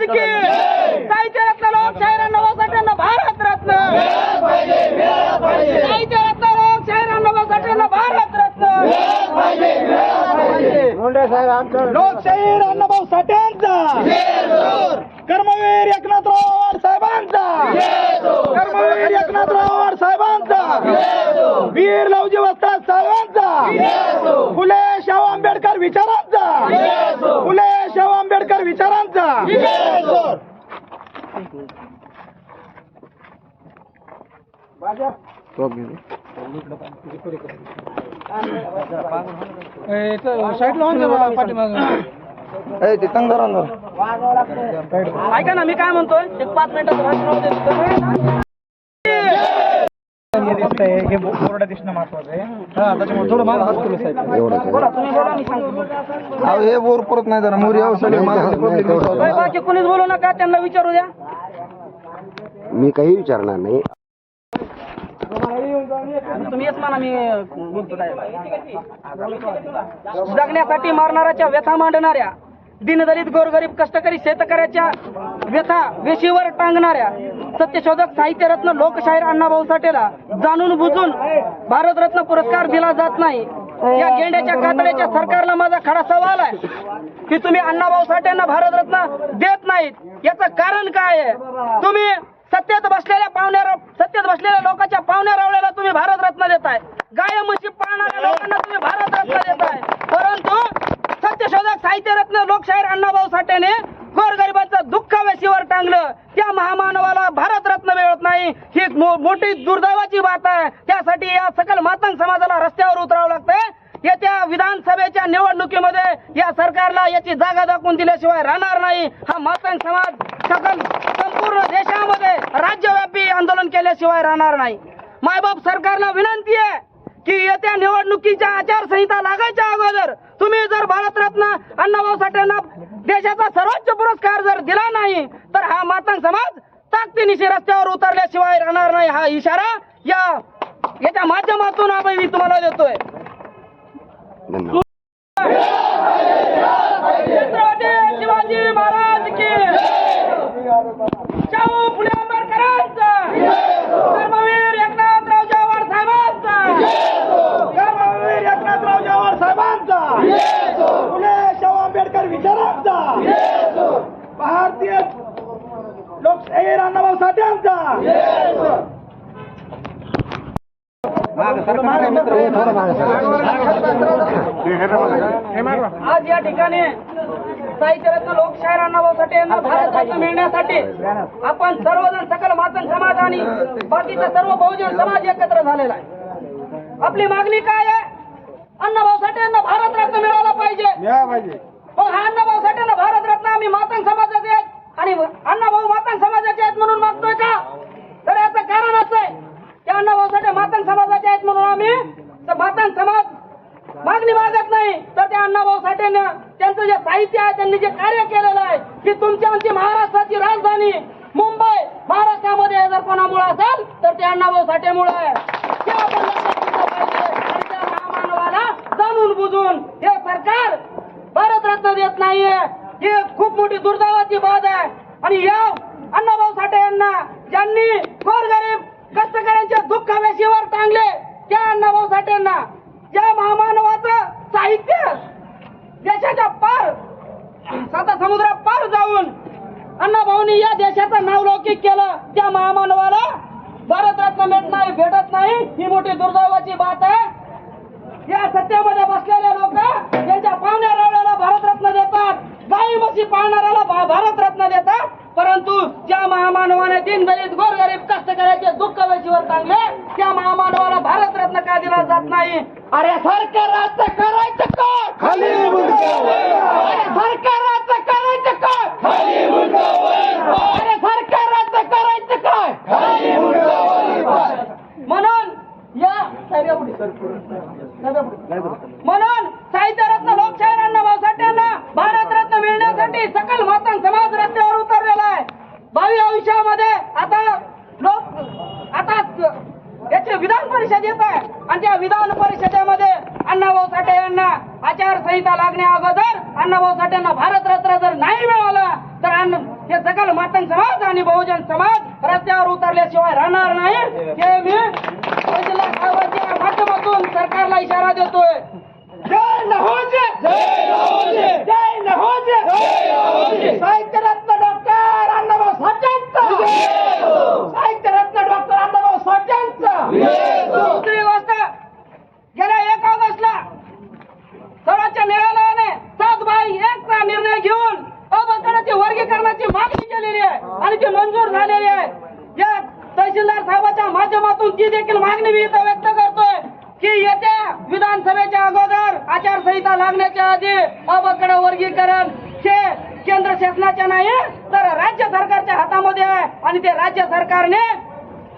की साहित्यरत्न लोकशाहीर अण्णाभाऊ साठेंना भारत रत्न. साहित्यरत्न लोकशाहीर अण्णाभाऊ साठेंना भारत रत्न. लोकशाहीर अण्णाभाऊ साठ्यांचा कर्मवीर एकनाथराव आवाड साहेबांचा. कर्मवीर एकनाथराव आवाड साहेबांचा. वीर लवजी वस्ताद साहेबांचा. फुले शाहू आंबेडकर विचारांचा. फुले शाहू आंबेडकर विचारांचा. ऐका ना मी काय म्हणतोय? एक पाच मिनिटाचं भाषण होऊ दे. बोला तुम्ही बोला मी सांगतो. अहो हे बोर परत नाही जरा मोरी बाकी कोणीच बोलू नका त्यांना विचारू द्या. मी काही विचारणार नाही. तुम्हीच म्हणा मी बोलतो जगण्यासाठी मारणाऱ्याच्या व्यथा मांडणाऱ्या दिनदलित गोरगरीब कष्टकरी शेतकऱ्याच्या व्यथा वेशीवर टांगणाऱ्या सत्यशोधक साहित्यरत्न लोकशाहीर अण्णाभाऊ साठेला जाणून बुजून भारतरत्न पुरस्कार दिला जात नाही. या गेंड्याच्या कातड्याच्या सरकारला माझा खडा सवाल आहे की तुम्ही अण्णाभाऊ साठेंना भारतरत्न देत नाहीत. याचं कारण काय आहे? तुम्ही सत्तेत बसलेल्या पाहुण्या सत्तेत बसलेल्या लोकांच्या पाहुण्या रावळ्याला देताय गाय म्हशी पाळणाऱ्या लोकांना तुम्ही भारतरत्न देताय परंतु सत्यशोधक साहित्यरत्न लोकशाहीर अण्णाभाऊ साठेने गोरगरिबांचं दुःख वेशीवर टांगलं. त्या महामानवाला भारतरत्न मिळत नाही. ही मोठी दुर्दैवाची बात आहे. त्यासाठी या सकल मातंग समाजाला रस्त्यावर उतरावं लागतंय. येत्या विधानसभेच्या निवडणुकीमध्ये या सरकारला याची जागा दाखवून दिल्याशिवाय राहणार नाही. हा मातंग समाज सकल संपूर्ण देशामध्ये राज्यव्यापी आंदोलन केल्याशिवाय राहणार नाही. मायबाप सरकारला विनंती आहे की येत्या निवडणुकीच्या आचारसंहिता लागायच्या अगोदर तुम्ही जर भारतरत्न अण्णाभाऊ साठेंना देशाचा सर्वोच्च पुरस्कार जर दिला नाही तर हा मातंग समाज ताकदीनिशी रस्त्यावर उतरल्याशिवाय राहणार नाही हा इशारा या याच्या माध्यमातून आपण मी तुम्हाला देतोय शिवाजी महाराज की शाहू फुले आंबेडकरांचा कर्मवीर एकनाथराव जवाहर साहेबांचा कर्मवीर एकनाथराव जवाहर साहेबांचा फुले शाहू आंबेडकर विचारांचा. भारतीय लोकशाहीर अण्णाभाऊ साठ्यांचा आज या ठिकाणी साहित्यरत्न लोकशाहीर अण्णाभाऊ साठे यांना भारतरत्न मिळण्यासाठी आपण सर्वजण सकल मातंग समाज आणि बाकीचा सर्व बहुजन समाज एकत्र झालेला आहे. आपली मागणी काय आहे? अण्णाभाऊ साठे यांना भारतरत्न मिळाला पाहिजे. मग हा अण्णाभाऊ साठेनं भारतरत्न आम्ही मातंग समाजाचे आहेत. आणि अण्णाभाऊ मातंग समाजाचे आहेत म्हणून मागतोय का? तर याचं कारण असं आहे की अण्णाभाऊ साठे मातंग समाजाचे आहेत म्हणून आम्ही तर मातंग समाज मागणी मागत नाही. तर त्या अण्णाभाऊ साठेने त्यांचं जे साहित्य आहे त्यांनी जे कार्य केलेलं आहे की तुमची आमची महाराष्ट्राची राजधानी मुंबई महाराष्ट्रामध्ये जर कोणामुळे असेल तर ते अण्णाभाऊ साठेमुळे आहे. जाणून बुजून हे सरकार नाहीये. ही खूप मोठी दुर्दैवाची बाब आहे. आणि या अण्णाभाऊ साठे यांना ज्यांनी गोरगरीब कष्टकऱ्यांच्या दुःख वेशीवर टांगले त्या अण्णाभाऊ साठेंना ज्या महामानवाचं साहित्य देशाच्या पार साता समुद्रा पार जाऊन अण्णाभाऊनी या देशाचं नावलौकिक केलं. त्या महामानवाला भारतरत्न भेट नाही भेटत नाही. ही मोठी दुर्दैवाची बात आहे. या सत्तेमध्ये बसलेले लोक त्यांच्या पाहुण्या रावळ्याला भारतरत्न देतात. गाई म्हशी पाळणाऱ्याला भारतरत्न देतात. परंतु ज्या महामानवाने दीनदलित गोरगरीब कष्टकऱ्याचे दुःख वेशीवर टांगले त्या महामानवाला भारतरत्न का दिला जात नाही? अरे सरकाराचं करायचं काय खाली अरे सरकाराचं करायचं काय अरे सरकाराचं करायचं काय म्हणून या साहेबा पुढे. साहेबा पुढे. म्हणून साहित्यरत्न लोकशाहीर अण्णाभाऊ साठ्यांना भारतरत्न मिळण्यासाठी सकल मातंग समाज रस्त्यावर उतरलेला आहे भावी आयुष्यामध्ये आता लोक आता याचे विधान परिषद येत आहे आणि त्या विधान परिषदेमध्ये अण्णाभाऊ साठे यांना आचारसंहिता लागण्या अगोदर अण्णाभाऊ साठेंना भारतरत्न जर नाही मिळाला तर हे सकल मातंग समाज आणि बहुजन समाज रस्त्यावर उतरल्याशिवाय राहणार नाही. हे मी माध्यमातून सरकारला इशारा देतोय. जय नहोजे जय नहोजे जय नहोजे साहित्य रत्न डॉक्टर अण्णाभाऊ साठ्यांचं साहित्य रत्न डॉक्टर अण्णाभाऊ साठ्यांचं दुसरी गोष्ट गेल्या एक ऑगस्टला सर्वोच्च न्यायालयाने सात बाय एकचा निर्णय घेऊन अबकडाची वर्गीकरणाची मागणी केलेली आहे आणि ती मंजूर झालेली आहे या तहसीलदार साहेबाच्या माध्यमातून ती देखील मागणी मी इथं व्यक्त करतोय की येत्या विधानसभेच्या अगोदर आचारसंहिता लागण्याच्या आधी अबकड वर्गीकरण हे केंद्र शासनाच्या नाही तर राज्य सरकारच्या हातामध्ये आहे. आणि ते राज्य सरकारने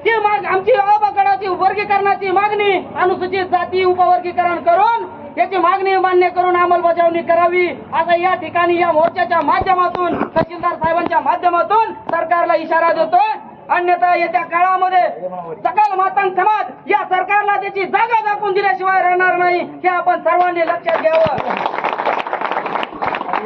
ती माग आमची अबकडाची वर्गीकरणाची मागणी अनुसूचित जाती उपवर्गीकरण करून याची मागणी मान्य करून अंमलबजावणी करावी. असं या ठिकाणी या मोर्चाच्या माध्यमातून तहसीलदार साहेबांच्या माध्यमातून सरकारला इशारा देतोय. अन्यथा येत्या काळामध्ये सकल मातांग समाज या सरकारला त्याची जागा दाखवून दिल्याशिवाय राहणार नाही हे आपण सर्वांनी लक्षात घ्यावं.